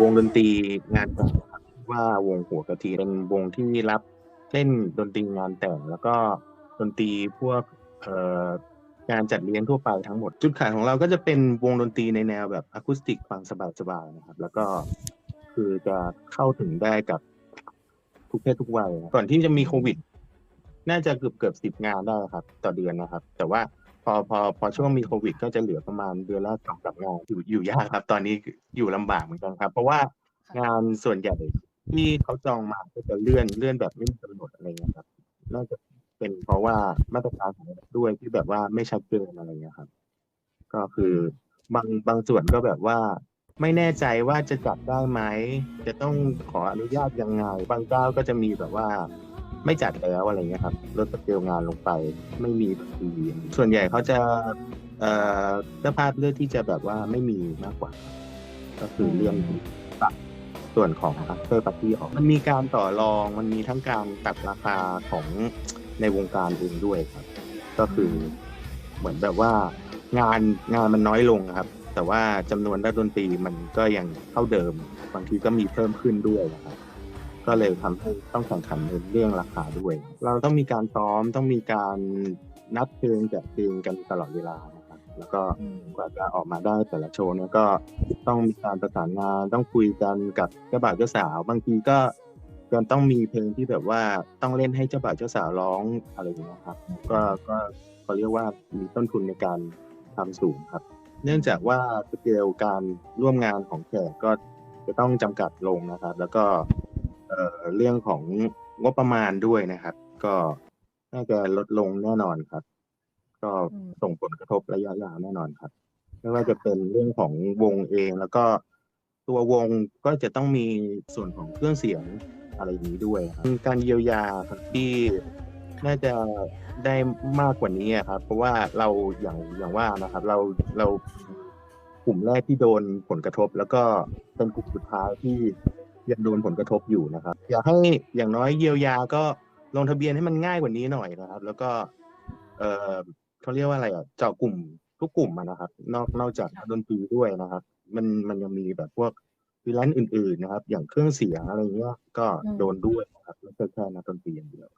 วงดนตรีงานแต่งครับว่าวงหัวกะทิเป็นวงที่รับเล่นดนตรีงานแต่ง แล้วก็ดนตรีพวกเอ่องานจัดเลี้ยงทั่วไปทั้งหมด จุดขายของเราก็จะเป็นวงดนตรีในแนวแบบอะคูสติกฟังสบายๆนะครับ แล้วก็คือจะเข้าถึงได้กับทุกเพศทุกวัยก่อนที่จะมีโควิด น่าจะเกือบเกือบสิบงานได้ครับ ต่อเดือนนะครับ แต่ว่าพอพอพอช่วงมีโควิด ก็จะเหลือประมาณเดือนละสองสามงานอยู่อยู่ยากครับ ตอนนี้อยู่ลำบากเหมือนกันครับ เพราะว่างานส่วนใหญ่ที่เขาจองมาก็จะเลื่อนเลื่อนแบบไม่มีกำหนดอะไรเงี้ยครับน่าจะเป็นเพราะว่ามาตรการของด้วยที่แบบว่าไม่ชัดเจนอะไรเงี้ยครับ ก็คือบางบางส่วนก็แบบว่า ไม่แน่ใจว่าจะจัดได้ไหมจะต้องขออนุญาตยังไงบางเจ้าก็จะมีแบบว่า ไม่จัดแล้วอะไรเงี้ยครับลดสเกลงานลงไปไม่มีดนตรีส่วนใหญ่เขาจะเอ่อเจ้าภาพเลือกที่จะแบบว่าไม่มีมากกว่า ก็คือเรื่องตัดส่วนของ after party ออก มันมีการต่อรองมันมีทั้งการตัดราคาของในวงการเองด้วยครับ ก็คือเหมือนแบบว่างานงานมันน้อยลงครับ แต่ว่าจำนวนนักดนตรีมันก็ยังเท่าเดิม บางทีก็มีเพิ่มขึ้นด้วยนะครับ ก็เลยทำให้ต้องแข่งขันในเรื่องราคาด้วย เราต้องมีการซ้อมต้องมีการนัดเพลงแกะเพลงกันตลอดเวลานะครับแล้วก็กว่าจะออกมาได้แต่ละโชว์เนี่ยก็ต้องมีการประสานงานต้องคุยกันกับเจ้าบ่าวเจ้าสาว บางทีก็ก็ต้องมีเพลงที่แบบว่าต้องเล่นให้เจ้าบ่าวเจ้าสาวร้องอะไรอย่างเงี้ยครับ ก็ก็เขาเรียกว่ามีต้นทุนในการทำสูงครับ เนื่องจากว่าสเกลการร่วมงานของแขกก็จะต้องจำกัดลงนะครับ แล้วก็ เเรื่องของงบประมาณด้วยนะครับ ก็น่าจะลดลงแน่นอนครับ ก็ส่งผลกระทบระยะยาวแน่นอนครับ ไม่ว่าจะเป็นเรื่องของวงเองแล้วก็ตัววงก็จะต้องมีส่วนของเครื่องเสียงอะไรนี้ด้วยครับการเยียวยาครับที่น่าจะได้มากกว่านี้ครับ เพราะว่าเราอย่างอย่างว่านะครับ เราเรากลุ่มแรกที่โดนผลกระทบ แล้วก็เป็นกลุ่มสุดท้ายที่ ยังโดนผลกระทบอยู่นะครับอยากให้อย่างน้อยเยียวยาก็ลงทะเบียนให้มันง่ายกว่านี้หน่อยนะครับ แล้วก็ เออเขาเรียกว่าอะไรอะเจาะกลุ่มทุกกลุ่มอะนะครับ นอกนอกจากนักดนตรีด้วยนะครับ มันมันยังมีแบบพวกฟรีแลนซ์อื่นๆนะครับ อย่างเครื่องเสียงอะไรเงี้ยก็อืมโดนด้วยนะครับไม่ใช่แค่นักดนตรีอย่างเดียว